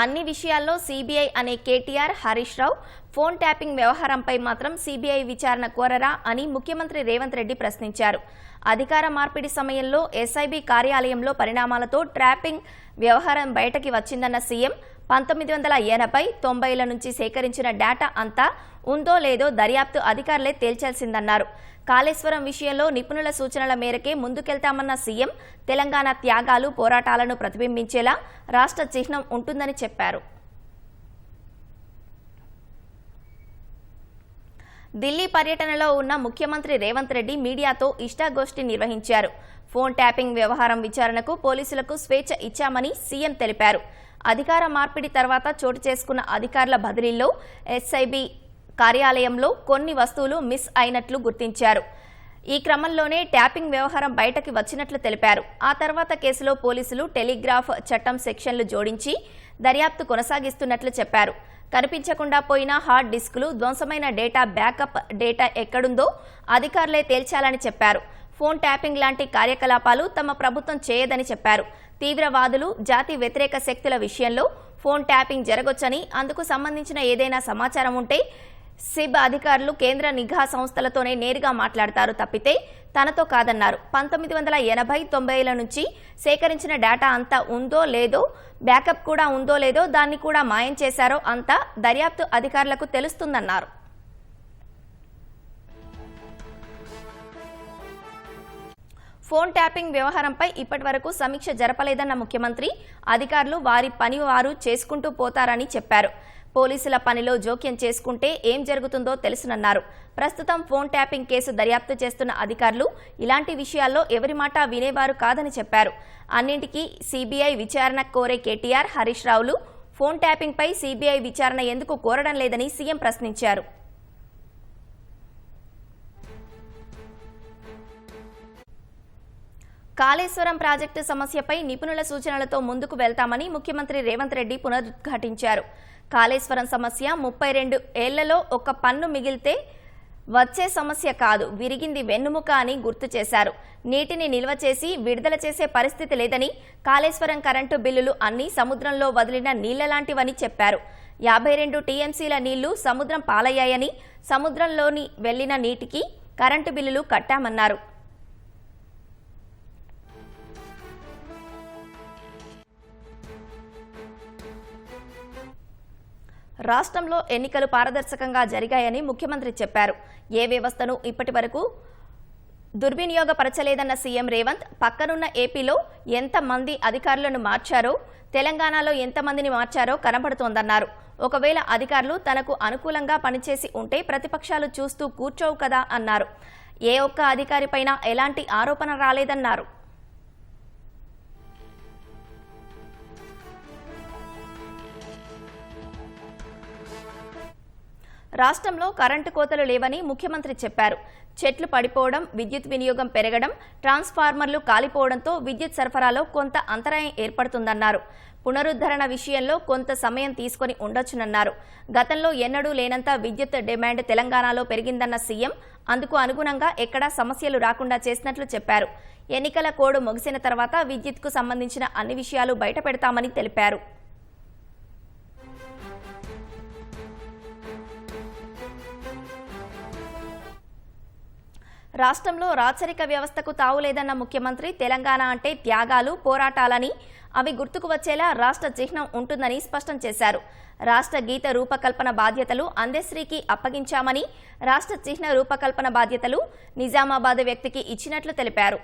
అన్ని విషయాల్లో సీబీఐ అనే KTR Harish Rao phone tapping వ్యవహారంపై మాత్రం సీబీఐ విచారణ కోరరా అని ముఖ్యమంత్రి రేవంత్ రెడ్డి ప్రశ్నించారు. అధికార మార్పిడి సమయంలో ఎస్ఐబి కార్యాలయంలో పరిణామాలతో ట్రాపింగ్ వ్యవహారం బయటకి వచ్చిందన్న సీఎం పంతొమ్మిది వందల ఎనభై తొంభైల నుంచి సేకరించిన డేటా అంతా ఉందో లేదో దర్యాప్తు అధికారులే తేల్చాల్సిందన్నారు. కాళేశ్వరం విషయంలో నిపుణుల సూచనల మేరకే ముందుకెళ్తామన్న సీఎం తెలంగాణ త్యాగాలు పోరాటాలను ప్రతిబింబించేలా రాష్ట్ర చిహ్నం ఉంటుందని చెప్పారు. ఢిల్లీ పర్యటనలో ఉన్న ముఖ్యమంత్రి రేవంత్ రెడ్డి మీడియాతో ఇష్టాగోష్ఠి నిర్వహించారు. ఫోన్ ట్యాపింగ్ వ్యవహారం విచారణకు పోలీసులకు స్వేచ్ఛ ఇచ్చామని సీఎం తెలిపారు. అధికార మార్పిడి తర్వాత చోటు చేసుకున్న అధికారుల బదిలీల్లో ఎస్ఐబి కార్యాలయంలో కొన్ని వస్తువులు మిస్ అయినట్లు గుర్తించారు. ఈ క్రమంలోనే ట్యాపింగ్ వ్యవహారం బయటకి వచ్చినట్లు తెలిపారు. ఆ తర్వాత కేసులో పోలీసులు టెలిగ్రాఫ్ చట్టం సెక్షన్లు జోడించి దర్యాప్తు కొనసాగిస్తున్నట్లు చెప్పారు. కనిపించకుండా పోయిన హార్డ్ డిస్కులు ధ్వంసమైన డేటా బ్యాకప్ డేటా ఎక్కడుందో అధికారులే తేల్చాలని చెప్పారు. ఫోన్ ట్యాపింగ్ లాంటి కార్యకలాపాలు తమ ప్రభుత్వం చేయదని చెప్పారు. తీవ్రవాదులు జాతి వ్యతిరేక శక్తుల విషయంలో ఫోన్ ట్యాపింగ్ జరగొచ్చని అందుకు సంబంధించిన ఏదైనా సమాచారం ఉంటే సిబ్ అధికారులు కేంద్ర నిఘా సంస్థలతోనే నేరుగా మాట్లాడతారు తప్పితే తనతో కాదన్నారు. పంతొమ్మిది వందల ఎనభై తొంభైల నుంచి సేకరించిన డేటా అంతా ఉందో లేదో బ్యాకప్ కూడా ఉందో లేదో దాన్ని కూడా మాయం చేశారో అంతా దర్యాప్తు అధికారులకు తెలుస్తుందన్నారు. ఫోన్ ట్యాపింగ్ వ్యవహారంపై ఇప్పటివరకు సమీక్ష జరపలేదన్న ముఖ్యమంత్రి అధికారులు వారి పని వారు చేసుకుంటూ పోతారని చెప్పారు. పోలీసుల పనిలో జోక్యం చేసుకుంటే ఏం జరుగుతుందో తెలుసునన్నారు. ప్రస్తుతం ఫోన్ ట్యాపింగ్ కేసు దర్యాప్తు చేస్తున్న అధికారులు ఇలాంటి విషయాల్లో ఎవరి మాట వినేవారు కాదని చెప్పారు. అన్నింటికీ సీబీఐ విచారణ కోరే కేటీఆర్ హరీష్ రావులు ఫోన్ ట్యాపింగ్పై సీబీఐ విచారణ ఎందుకు కోరడం లేదని సీఎం ప్రశ్నించారు. కాళేశ్వరం ప్రాజెక్టు సమస్యపై నిపుణుల సూచనలతో ముందుకు వెళ్తామని ముఖ్యమంత్రి రేవంత్ రెడ్డి పునరుద్ఘాటించారు. కాళేశ్వరం సమస్య. ముప్పై రెండు ఏళ్ళలో ఒక పన్ను మిగిలితే వచ్చే సమస్య కాదు. విరిగింది వెన్నుముక అని గుర్తు చేశారు. నీటిని నిల్వ చేసి విడుదల చేసే పరిస్థితి లేదని కాళేశ్వరం కరెంటు బిల్లులు అన్ని సముద్రంలో వదిలిన నీళ్ళలాంటివని చెప్పారు. యాభై రెండు టీఎంసీల నీళ్ళు సముద్రం పాలయ్యాయని సముద్రంలోని వెళ్ళిన నీటికి కరెంటు బిల్లులు కట్టామన్నారు. రాష్ట్రంలో ఎన్నికలు పారదర్శకంగా జరిగాయని ముఖ్యమంత్రి చెప్పారు. ఏ వ్యవస్థను ఇప్పటి వరకు దుర్వినియోగపరచలేదన్న సీఎం రేవంత్ పక్కనున్న ఏపీలో ఎంతమంది అధికారులను మార్చారో తెలంగాణలో ఎంతమందిని మార్చారో కనబడుతోందన్నారు. ఒకవేళ అధికారులు తనకు అనుకూలంగా పనిచేసి ఉంటే ప్రతిపక్షాలు చూస్తూ కూర్చోవు కదా అన్నారు. ఏ ఒక్క అధికారిపైన ఎలాంటి ఆరోపణ రాలేదన్నారు. రాష్ట్రంలో కరెంటు కోతలు లేవని ముఖ్యమంత్రి చెప్పారు. చెట్లు పడిపోవడం విద్యుత్ వినియోగం పెరగడం ట్రాన్స్ఫార్మర్లు కాలిపోవడంతో విద్యుత్ సరఫరాలో కొంత అంతరాయం ఏర్పడుతుందన్నారు. పునరుద్ధరణ విషయంలో కొంత సమయం తీసుకొని ఉండొచ్చునన్నారు. గతంలో ఎన్నడూ లేనంత విద్యుత్ డిమాండ్ తెలంగాణలో పెరిగిందన్న సీఎం అందుకు అనుగుణంగా ఎక్కడా సమస్యలు రాకుండా చేసినట్లు చెప్పారు. ఎన్నికల కోడ్ ముగిసిన తర్వాత విద్యుత్కు సంబంధించిన అన్ని విషయాలు బయటపెడతామని తెలిపారు. రాష్ట్రంలో రాచరిక వ్యవస్థకు తావులేదన్న ముఖ్యమంత్రి తెలంగాణ అంటే త్యాగాలు పోరాటాలని అవి గుర్తుకు వచ్చేలా రాష్ట్ర చిహ్నం ఉంటుందని స్పష్టం చేశారు. రాష్ట్ర గీత రూపకల్పన బాధ్యతలు అందశ్రీకి అప్పగించామని రాష్ట్ర చిహ్న రూపకల్పన బాధ్యతలు నిజామాబాద్ వ్యక్తికి ఇచ్చినట్లు తెలిపారు.